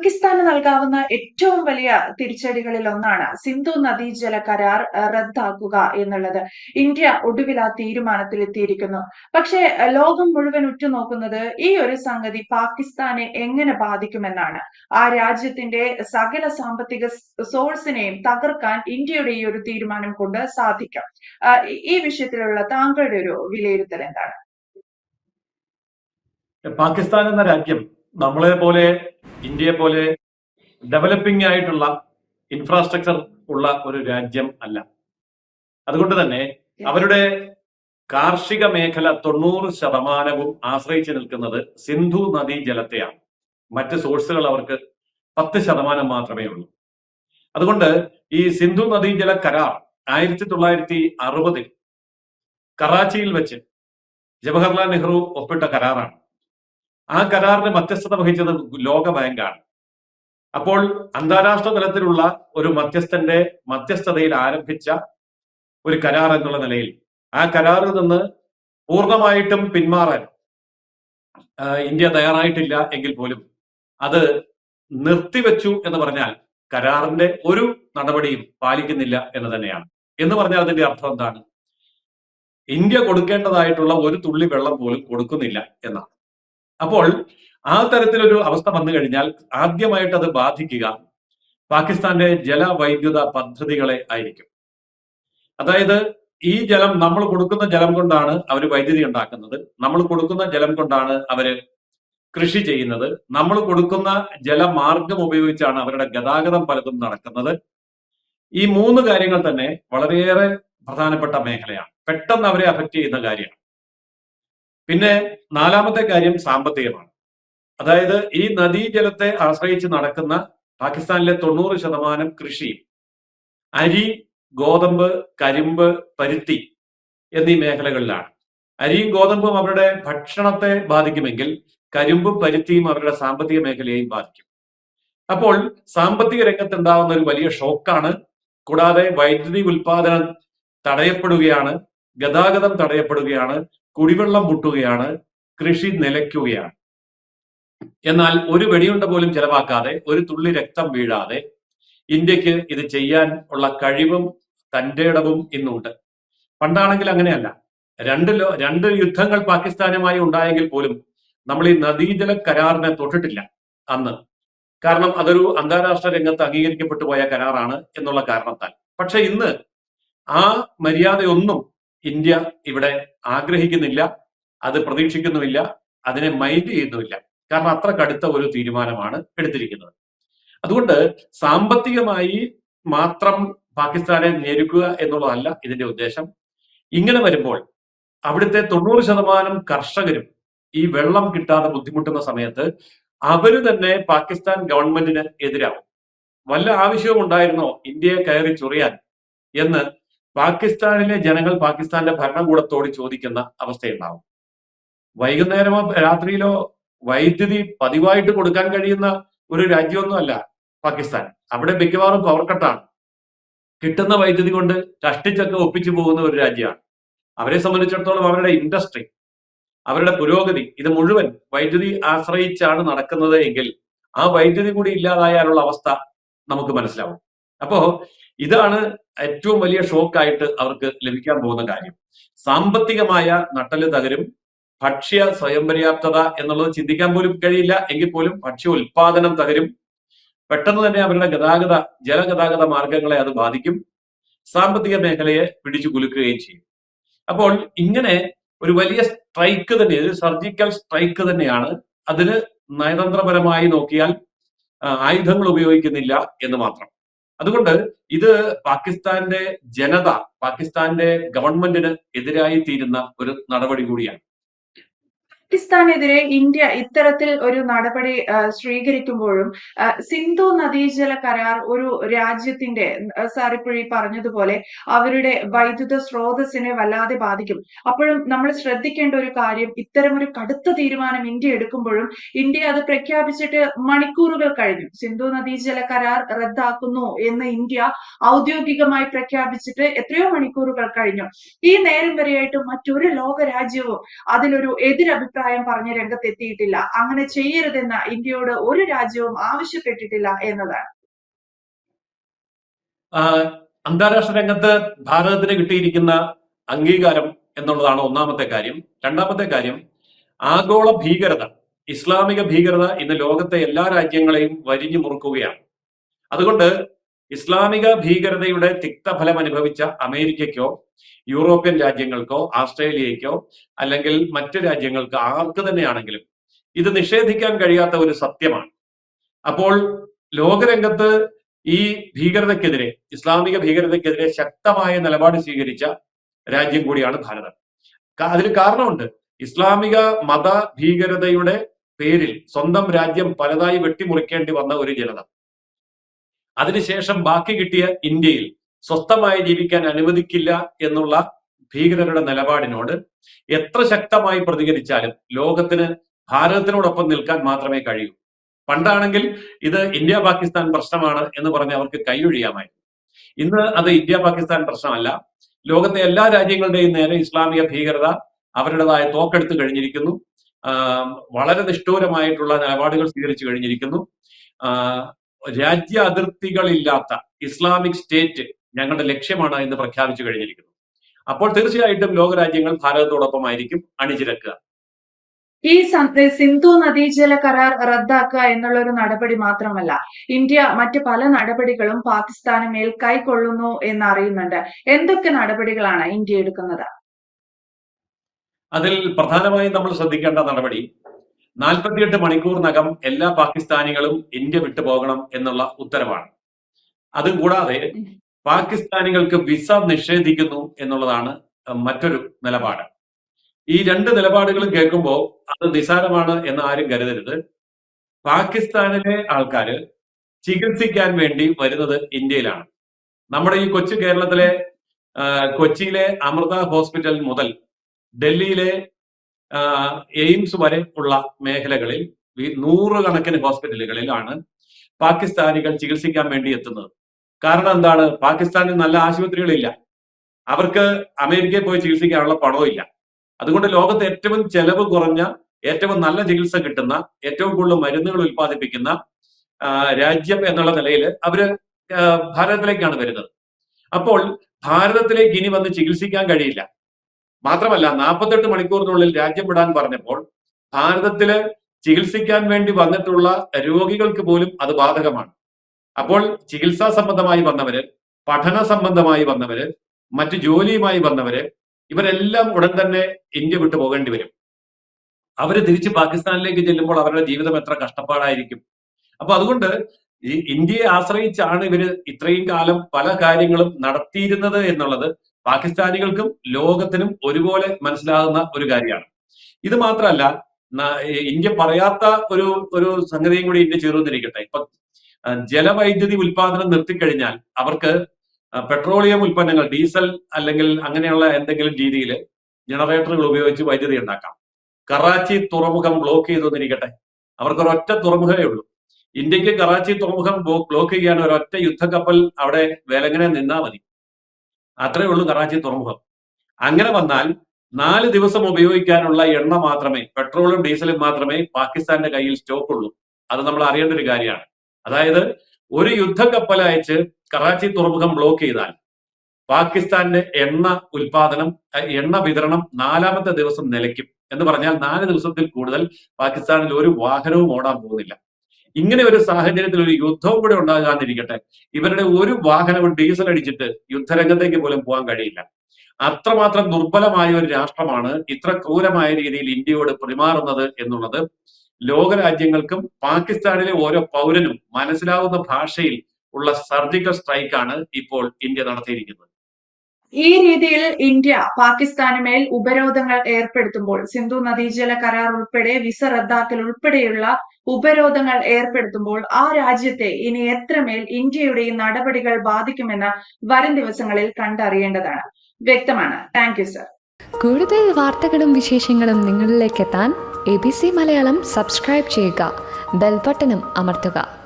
പാകിസ്ഥാന് നൽകാവുന്ന ഏറ്റവും വലിയ തിരിച്ചടികളിൽ ഒന്നാണ് സിന്ധു നദീജല കരാർ റദ്ദാക്കുക എന്നുള്ളത്. ഇന്ത്യ ഒടുവിൽ ആ തീരുമാനത്തിൽ എത്തിയിരിക്കുന്നു. പക്ഷേ ലോകം മുഴുവൻ ഉറ്റുനോക്കുന്നത് ഈ ഒരു സംഗതി പാകിസ്ഥാനെ എങ്ങനെ ബാധിക്കുമെന്നാണ്. ആ രാജ്യത്തിന്റെ സകല സാമ്പത്തിക സോഴ്സിനെയും തകർക്കാൻ ഇന്ത്യയുടെ ഈ ഒരു തീരുമാനം കൊണ്ട് സാധിക്കും. ഈ വിഷയത്തിലുള്ള താങ്കളുടെ ഒരു വിലയിരുത്തൽ എന്താണ്? പാകിസ്ഥാൻ എന്ന രാജ്യം നമ്മളെ പോലെ ഇന്ത്യയെ പോലെ ഡെവലപ്പിംഗ് ആയിട്ടുള്ള ഇൻഫ്രാസ്ട്രക്ചർ ഉള്ള ഒരു രാജ്യം അല്ല. അതുകൊണ്ട് തന്നെ അവരുടെ കാർഷിക മേഖല തൊണ്ണൂറ് ശതമാനവും ആശ്രയിച്ചു നിൽക്കുന്നത് സിന്ധു നദീ ജലത്തെയാണ്. മറ്റ് സോഴ്സുകൾ അവർക്ക് പത്ത് ശതമാനം മാത്രമേ ഉള്ളൂ. അതുകൊണ്ട് ഈ സിന്ധു നദീജല കരാർ ആയിരത്തി തൊള്ളായിരത്തി അറുപതിൽ കറാച്ചിയിൽ വെച്ച് ജവഹർലാൽ നെഹ്റു ഒപ്പിട്ട കരാറാണ്. ആ കരാറിന് മധ്യസ്ഥത വഹിച്ചത് ലോക ബാങ്കാണ്. അപ്പോൾ അന്താരാഷ്ട്ര തലത്തിലുള്ള ഒരു മധ്യസ്ഥന്റെ മധ്യസ്ഥതയിൽ ആരംഭിച്ച ഒരു കരാർ എന്നുള്ള നിലയിൽ ആ കരാറിൽ നിന്ന് പൂർണമായിട്ടും പിന്മാറാൻ ഇന്ത്യ തയ്യാറായിട്ടില്ല എങ്കിൽ പോലും അത് നിർത്തിവെച്ചു എന്ന് പറഞ്ഞാൽ കരാറിന്റെ ഒരു നടപടിയും പാലിക്കുന്നില്ല എന്ന് തന്നെയാണ്. എന്ന് പറഞ്ഞാൽ അതിന്റെ അർത്ഥം എന്താണ്? ഇന്ത്യ കൊടുക്കേണ്ടതായിട്ടുള്ള ഒരു തുള്ളി വെള്ളം പോലും കൊടുക്കുന്നില്ല എന്നാണ്. അപ്പോൾ ആ തരത്തിലൊരു അവസ്ഥ വന്നു കഴിഞ്ഞാൽ ആദ്യമായിട്ട് അത് ബാധിക്കുക പാകിസ്ഥാന്റെ ജലവൈദ്യുത പദ്ധതികളെ ആയിരിക്കും. അതായത് ഈ ജലം നമ്മൾ കൊടുക്കുന്ന ജലം കൊണ്ടാണ് അവർ വൈദ്യുതി ഉണ്ടാക്കുന്നത്. നമ്മൾ കൊടുക്കുന്ന ജലം കൊണ്ടാണ് അവർ കൃഷി ചെയ്യുന്നത്. നമ്മൾ കൊടുക്കുന്ന ജലമാർഗം ഉപയോഗിച്ചാണ് അവരുടെ ഗതാഗതം പലതും നടക്കുന്നത്. ഈ മൂന്ന് കാര്യങ്ങൾ തന്നെ വളരെയേറെ പ്രധാനപ്പെട്ട മേഖലയാണ്. പെട്ടെന്ന് അവരെ അഫക്റ്റ് ചെയ്യുന്ന കാര്യമാണ്. പിന്നെ നാലാമത്തെ കാര്യം സാമ്പത്തികമാണ്. അതായത് ഈ നദീജലത്തെ ആശ്രയിച്ച് നടക്കുന്ന പാകിസ്ഥാനിലെ തൊണ്ണൂറ് ശതമാനം കൃഷി അരി ഗോതമ്പ് കരിമ്പ് പരുത്തി എന്നീ മേഖലകളിലാണ്. അരിയും ഗോതമ്പും അവരുടെ ഭക്ഷണത്തെ ബാധിക്കുമെങ്കിൽ കരിമ്പും പരുത്തിയും അവരുടെ സാമ്പത്തിക മേഖലയെയും ബാധിക്കും. അപ്പോൾ സാമ്പത്തിക രംഗത്ത് ഒരു വലിയ ഷോക്കാണ്. കൂടാതെ വൈദ്യുതി ഉൽപാദനം തടയപ്പെടുകയാണ് ഗതാഗതം തടയപ്പെടുകയാണ് കുടിവെള്ളം മുട്ടുകയാണ് കൃഷി നിലയ്ക്കുകയാണ്. എന്നാൽ ഒരു വെടിയുണ്ട പോലും ചെലവാക്കാതെ ഒരു തുള്ളി രക്തം വീഴാതെ ഇന്ത്യയ്ക്ക് ഇത് ചെയ്യാൻ ഉള്ള കഴിവും തന്റെ ഇടവും ഇന്നുണ്ട്. പണ്ടാണെങ്കിൽ അങ്ങനെയല്ല. രണ്ട് രണ്ട് യുദ്ധങ്ങൾ പാകിസ്ഥാനുമായി ഉണ്ടായെങ്കിൽ പോലും നമ്മൾ ഈ നദീജല കരാറിനെ തൊട്ടിട്ടില്ല അന്ന്. കാരണം അതൊരു അന്താരാഷ്ട്ര രംഗത്ത് അംഗീകരിക്കപ്പെട്ടു പോയ കരാറാണ് എന്നുള്ള കാരണത്താൽ. പക്ഷെ ഇന്ന് ആ മര്യാദയൊന്നും ഇന്ത്യ ഇവിടെ ആഗ്രഹിക്കുന്നില്ല അത് പ്രതീക്ഷിക്കുന്നുമില്ല അതിനെ മൈൻഡ് ചെയ്യുന്നുമില്ല. കാരണം അത്ര കടുത്ത ഒരു തീരുമാനമാണ് എടുത്തിരിക്കുന്നത്. അതുകൊണ്ട് സാമ്പത്തികമായി മാത്രം പാകിസ്ഥാനെ ഞെരുക്കുക എന്നുള്ളതല്ല ഇതിന്റെ ഉദ്ദേശം. ഇങ്ങനെ വരുമ്പോൾ അവിടുത്തെ തൊണ്ണൂറ് ശതമാനം കർഷകരും ഈ വെള്ളം കിട്ടാതെ ബുദ്ധിമുട്ടുന്ന സമയത്ത് അവർ തന്നെ പാകിസ്ഥാൻ ഗവൺമെന്റിന് എതിരാവും. വല്ല ആവശ്യവും ഉണ്ടായിരുന്നോ? ഇന്ത്യയെ കയറി ചൊറിയാൻ എന്ന് പാകിസ്ഥാനിലെ ജനങ്ങൾ പാകിസ്ഥാന്റെ ഭരണകൂടത്തോട് ചോദിക്കുന്ന അവസ്ഥയുണ്ടാവും. വൈകുന്നേരമോ രാത്രിയിലോ വൈദ്യുതി പതിവായിട്ട് കൊടുക്കാൻ കഴിയുന്ന ഒരു രാജ്യമൊന്നുമല്ല പാകിസ്ഥാൻ. അവിടെ മിക്കവാറും പവർ കട്ടാണ് കിട്ടുന്ന വൈദ്യുതി കൊണ്ട് കഷ്ടിച്ചൊക്കെ ഒപ്പിച്ചു പോകുന്ന ഒരു രാജ്യമാണ്. അവരെ സംബന്ധിച്ചിടത്തോളം അവരുടെ ഇൻഡസ്ട്രി അവരുടെ പുരോഗതി ഇത് മുഴുവൻ വൈദ്യുതി ആശ്രയിച്ചാണ് നടക്കുന്നത് എങ്കിൽ ആ വൈദ്യുതി കൂടി ഇല്ലാതായാലുള്ള അവസ്ഥ നമുക്ക് മനസ്സിലാവും. അപ്പോ ഇതാണ് ഏറ്റവും വലിയ ഷോക്കായിട്ട് അവർക്ക് ലഭിക്കാൻ പോകുന്ന കാര്യം. സാമ്പത്തികമായ നട്ടൽ തകരും ഭക്ഷ്യ സ്വയം പര്യാപ്തത എന്നുള്ളത് ചിന്തിക്കാൻ പോലും കഴിയില്ല എങ്കിൽ പോലും ഭക്ഷ്യ ഉൽപാദനം തകരും. പെട്ടെന്ന് തന്നെ അവരുടെ ഗതാഗത ജലഗതാഗത മാർഗങ്ങളെ അത് ബാധിക്കും. സാമ്പത്തിക മേഖലയെ പിടിച്ചു കുലുക്കുകയും ചെയ്യും. അപ്പോൾ ഇങ്ങനെ ഒരു വലിയ സ്ട്രൈക്ക് തന്നെ ഒരു സർജിക്കൽ സ്ട്രൈക്ക് തന്നെയാണ് അതിന് നയതന്ത്രപരമായി നോക്കിയാൽ ആയുധങ്ങൾ ഉപയോഗിക്കുന്നില്ല എന്ന് മാത്രം. അതുകൊണ്ട് ഇത് പാകിസ്ഥാന്റെ ജനത പാകിസ്ഥാന്റെ ഗവൺമെന്റിന് എതിരായി തീരുന്ന ഒരു നടപടി കൂടിയാണ്. പാകിസ്ഥാനെതിരെ ഇന്ത്യ ഇത്തരത്തിൽ ഒരു നടപടി സ്വീകരിക്കുമ്പോഴും സിന്ധു നദീജല കരാർ ഒരു രാജ്യത്തിന്റെ സാർ ഇപ്പോഴീ പറഞ്ഞതുപോലെ അവരുടെ വൈദ്യുത സ്രോതസ്സിനെ വല്ലാതെ ബാധിക്കും. അപ്പോഴും നമ്മൾ ശ്രദ്ധിക്കേണ്ട ഒരു കാര്യം ഇത്തരമൊരു കടുത്ത തീരുമാനം ഇന്ത്യ എടുക്കുമ്പോഴും ഇന്ത്യ അത് പ്രഖ്യാപിച്ചിട്ട് മണിക്കൂറുകൾ കഴിഞ്ഞു. സിന്ധു നദീജല കരാർ റദ്ദാക്കുന്നു എന്ന് ഇന്ത്യ ഔദ്യോഗികമായി പ്രഖ്യാപിച്ചിട്ട് എത്രയോ മണിക്കൂറുകൾ കഴിഞ്ഞു. ഈ നേരം വരെയായിട്ട് മറ്റൊരു ലോക രാജ്യവും അതിലൊരു എതിരഭിപ്രായം അഭിപ്രായം പറഞ്ഞ് രംഗത്തെത്തിയിട്ടില്ല. അങ്ങനെ ചെയ്യരുതെന്ന് ഇന്ത്യയോട് ഒരു രാജ്യവും ആവശ്യപ്പെട്ടിട്ടില്ല എന്നതാണ്. അന്താരാഷ്ട്ര രംഗത്ത് ഭാരതത്തിന് കിട്ടിയിരിക്കുന്ന അംഗീകാരം എന്നുള്ളതാണ് ഒന്നാമത്തെ കാര്യം. രണ്ടാമത്തെ കാര്യം ആഗോള ഭീകരത ഇസ്ലാമിക ഭീകരത ഇന്ന് ലോകത്തെ എല്ലാ രാജ്യങ്ങളെയും വരിഞ്ഞു മുറുക്കുകയാണ്. അതുകൊണ്ട് ഇസ്ലാമിക ഭീകരതയുടെ തിക്തഫലം അനുഭവിച്ച അമേരിക്കയ്ക്കോ യൂറോപ്യൻ രാജ്യങ്ങൾക്കോ ആസ്ട്രേലിയയ്ക്കോ അല്ലെങ്കിൽ മറ്റ് രാജ്യങ്ങൾക്ക് ആർക്ക് തന്നെയാണെങ്കിലും ഇത് നിഷേധിക്കാൻ കഴിയാത്ത ഒരു സത്യമാണ്. അപ്പോൾ ലോകരംഗത്ത് ഈ ഭീകരതയ്ക്കെതിരെ ഇസ്ലാമിക ഭീകരതയ്ക്കെതിരെ ശക്തമായ നിലപാട് സ്വീകരിച്ച രാജ്യം കൂടിയാണ് ഭാരതം. അതിന് കാരണമുണ്ട്. ഇസ്ലാമിക മത ഭീകരതയുടെ പേരിൽ സ്വന്തം രാജ്യം പലതായി വെട്ടിമുറിക്കേണ്ടി വന്ന ഒരു ജനത. അതിനുശേഷം ബാക്കി കിട്ടിയ ഇന്ത്യയിൽ സ്വസ്ഥമായി ജീവിക്കാൻ അനുവദിക്കില്ല എന്നുള്ള ഭീകരരുടെ നിലപാടിനോട് എത്ര ശക്തമായി പ്രതികരിച്ചാലും ലോകത്തിന് ഭാരതത്തിനോടൊപ്പം നിൽക്കാൻ മാത്രമേ കഴിയൂ. പണ്ടാണെങ്കിൽ ഇത് ഇന്ത്യ പാകിസ്ഥാൻ പ്രശ്നമാണ് എന്ന് പറഞ്ഞ് അവർക്ക് കൈയൊഴിയാമായിരുന്നു. ഇന്ന് അത് ഇന്ത്യ പാകിസ്ഥാൻ പ്രശ്നമല്ല. ലോകത്തെ എല്ലാ രാജ്യങ്ങളുടെയും നേരെ ഇസ്ലാമിക ഭീകരത അവരുടേതായ തോക്കെടുത്ത് കഴിഞ്ഞിരിക്കുന്നു. വളരെ നിഷ്ഠൂരമായിട്ടുള്ള നിലപാടുകൾ സ്വീകരിച്ചു കഴിഞ്ഞിരിക്കുന്നു. രാജ്യ അതിർത്തികളില്ലാത്ത ഇസ്ലാമിക് സ്റ്റേറ്റ് ഞങ്ങളുടെ ലക്ഷ്യമാണ് എന്ന് പ്രഖ്യാപിച്ചു കഴിഞ്ഞിരിക്കുന്നു. അപ്പോൾ തീർച്ചയായിട്ടും ലോകരാജ്യങ്ങൾ ഭാരതത്തോടൊപ്പമായിരിക്കും അണിചിരക്കുക ഈ സിന്ധു നദീജല കരാർ റദ്ദാക്കുക എന്നുള്ള ഒരു നടപടി മാത്രമല്ല ഇന്ത്യ മറ്റ് പല നടപടികളും പാകിസ്ഥാന് മേൽ കൈക്കൊള്ളുന്നു എന്ന് അറിയുന്നുണ്ട് എന്തൊക്കെ നടപടികളാണ് ഇന്ത്യ എടുക്കുന്നത്? അതിൽ പ്രധാനമായും നമ്മൾ ശ്രദ്ധിക്കേണ്ട നടപടി നാൽപ്പത്തിയെട്ട് മണിക്കൂറിനകം എല്ലാ പാകിസ്ഥാനികളും ഇന്ത്യ വിട്ടു പോകണം എന്നുള്ള ഉത്തരവാണ്. അതും കൂടാതെ പാകിസ്ഥാനികൾക്ക് വിസ നിഷേധിക്കുന്നു എന്നുള്ളതാണ് മറ്റൊരു നിലപാട്. ഈ രണ്ട് നിലപാടുകളും കേൾക്കുമ്പോൾ അത് നിസാരമാണ് എന്ന് ആരും കരുതരുത്. പാകിസ്ഥാനിലെ ആൾക്കാർ ചികിത്സിക്കാൻ വേണ്ടി വരുന്നത് ഇന്ത്യയിലാണ്. നമ്മുടെ ഈ കൊച്ചു കേരളത്തിലെ കൊച്ചിയിലെ അമൃത ഹോസ്പിറ്റൽ മുതൽ ഡൽഹിയിലെ എയിംസ് വരെ ഉള്ള മേഖലകളിൽ നൂറുകണക്കിന് ഹോസ്പിറ്റലുകളിലാണ് പാകിസ്ഥാനികൾ ചികിത്സിക്കാൻ വേണ്ടി എത്തുന്നത്. കാരണം എന്താണ്? പാകിസ്ഥാനിൽ നല്ല ആശുപത്രികളില്ല. അവർക്ക് അമേരിക്കയിൽ പോയി ചികിത്സിക്കാനുള്ള പണവും ഇല്ല. അതുകൊണ്ട് ലോകത്ത് ഏറ്റവും ചെലവ് കുറഞ്ഞ ഏറ്റവും നല്ല ചികിത്സ കിട്ടുന്ന ഏറ്റവും കൂടുതൽ മരുന്നുകൾ ഉൽപ്പാദിപ്പിക്കുന്ന രാജ്യം എന്നുള്ള നിലയിൽ അവർ ഭാരതത്തിലേക്കാണ് വരുന്നത്. അപ്പോൾ ഭാരതത്തിലേക്ക് ഇനി വന്ന് ചികിത്സിക്കാൻ കഴിയില്ല. മാത്രമല്ല നാൽപ്പത്തെട്ട് മണിക്കൂറിനുള്ളിൽ രാജ്യം വിടാൻ പറഞ്ഞപ്പോൾ ഭാരതത്തിൽ ചികിത്സിക്കാൻ വേണ്ടി വന്നിട്ടുള്ള രോഗികൾക്ക് പോലും അത് ബാധകമാണ്. അപ്പോൾ ചികിത്സാ സംബന്ധമായി വന്നവര് പഠന സംബന്ധമായി വന്നവര് മറ്റ് ജോലിയുമായി വന്നവര് ഇവരെല്ലാം ഉടൻ തന്നെ ഇന്ത്യ വിട്ടു പോകേണ്ടി വരും. അവർ തിരിച്ച് പാകിസ്ഥാനിലേക്ക് ചെല്ലുമ്പോൾ അവരുടെ ജീവിതം എത്ര കഷ്ടപ്പാടായിരിക്കും. അപ്പൊ അതുകൊണ്ട് ഈ ഇന്ത്യയെ ആശ്രയിച്ചാണ് ഇവർ ഇത്രയും കാലം പല കാര്യങ്ങളും നടത്തിയിരുന്നത് എന്നുള്ളത് പാകിസ്ഥാനികൾക്കും ലോകത്തിനും ഒരുപോലെ മനസ്സിലാകുന്ന ഒരു കാര്യമാണ്. ഇത് മാത്രമല്ല ഇന്ത്യ പറയാത്ത ഒരു ഒരു സംഗതിയും കൂടി ഇന്ത്യ ചേർന്നിരിക്കട്ടെ ഇപ്പൊ ജലവൈദ്യുതി ഉൽപാദനം നിർത്തിക്കഴിഞ്ഞാൽ അവർക്ക് പെട്രോളിയം ഉൽപ്പന്നങ്ങൾ ഡീസൽ അല്ലെങ്കിൽ അങ്ങനെയുള്ള എന്തെങ്കിലും രീതിയിൽ ജനറേറ്ററുകൾ ഉപയോഗിച്ച് വൈദ്യുതി ഉണ്ടാക്കാം. കറാച്ചി തുറമുഖം ബ്ലോക്ക് ചെയ്തു തന്നിരിക്കട്ടെ അവർക്ക് ഒരൊറ്റ തുറമുഖമേ ഉള്ളൂ. ഇന്ത്യയ്ക്ക് കറാച്ചി തുറമുഖം ബ്ലോക്ക് ചെയ്യാൻ ഒരൊറ്റ യുദ്ധക്കപ്പൽ അവിടെ വേലങ്ങനെ നിന്നാൽ മതി. അത്രേ ഉള്ളൂ കറാച്ചി തുറമുഖം. അങ്ങനെ വന്നാൽ നാല് ദിവസം ഉപയോഗിക്കാനുള്ള എണ്ണ മാത്രമേ പെട്രോളും ഡീസലും മാത്രമേ പാകിസ്ഥാന്റെ കയ്യിൽ സ്റ്റോക്ക് ഉള്ളൂ അത് നമ്മൾ അറിയേണ്ട ഒരു കാര്യമാണ്. അതായത് ഒരു യുദ്ധക്കപ്പൽ അയച്ച് കറാച്ചി തുറമുഖം ബ്ലോക്ക് ചെയ്താൽ പാകിസ്ഥാന്റെ എണ്ണ ഉൽപാദനം എണ്ണ വിതരണം നാലാമത്തെ ദിവസം നിലയ്ക്കും. എന്ന് പറഞ്ഞാൽ നാല് ദിവസത്തിൽ കൂടുതൽ പാകിസ്ഥാനിൽ ഒരു വാഹനവും ഓടാൻ പോകുന്നില്ല. ഇങ്ങനെ ഒരു സാഹചര്യത്തിൽ ഒരു യുദ്ധവും കൂടെ ഉണ്ടാകാതിരിക്കട്ടെ. ഇവരുടെ ഒരു വാഹനവും ഡീസൽ അടിച്ചിട്ട് യുദ്ധരംഗത്തേക്ക് പോലും പോകാൻ കഴിയില്ല. അത്രമാത്രം ദുർബലമായ ഒരു രാഷ്ട്രമാണ് ഇത്ര ക്രൂരമായ രീതിയിൽ ഇന്ത്യയോട് പെരുമാറുന്നത് എന്നുള്ളത് ലോകരാജ്യങ്ങൾക്കും പാകിസ്ഥാനിലെ ഓരോ പൗരനും മനസ്സിലാവുന്ന ഭാഷയിൽ ഉള്ള സർജിക്കൽ സ്ട്രൈക്കാണ് ഇപ്പോൾ ഇന്ത്യ നടത്തിയിരിക്കുന്നത്. ഈ രീതിയിൽ ഇന്ത്യ പാകിസ്ഥാന് മേൽ ഉപരോധങ്ങൾ ഏർപ്പെടുത്തുമ്പോൾ സിന്ധു നദീജല കരാർ ഉൾപ്പെടെ വിസ റദ്ദാക്കൽ ഉൾപ്പെടെയുള്ള ഉപരോധങ്ങൾ ഏർപ്പെടുത്തുമ്പോൾ ആ രാജ്യത്തെ ഇനി എത്രമേൽ ഇന്ത്യയുടെ നടപടികൾ ബാധിക്കുമെന്ന് വരും ദിവസങ്ങളിൽ കണ്ടറിയേണ്ടതാണ്. വ്യക്തമാണ്. താങ്ക് യു സർ കൂടുതൽ വാർത്തകളും വിശേഷങ്ങളും നിങ്ങളിലേക്ക് എത്താൻ A B C Malayalam subscribe ചെയ്യുക. ബെൽബട്ടനും അമർത്തുക.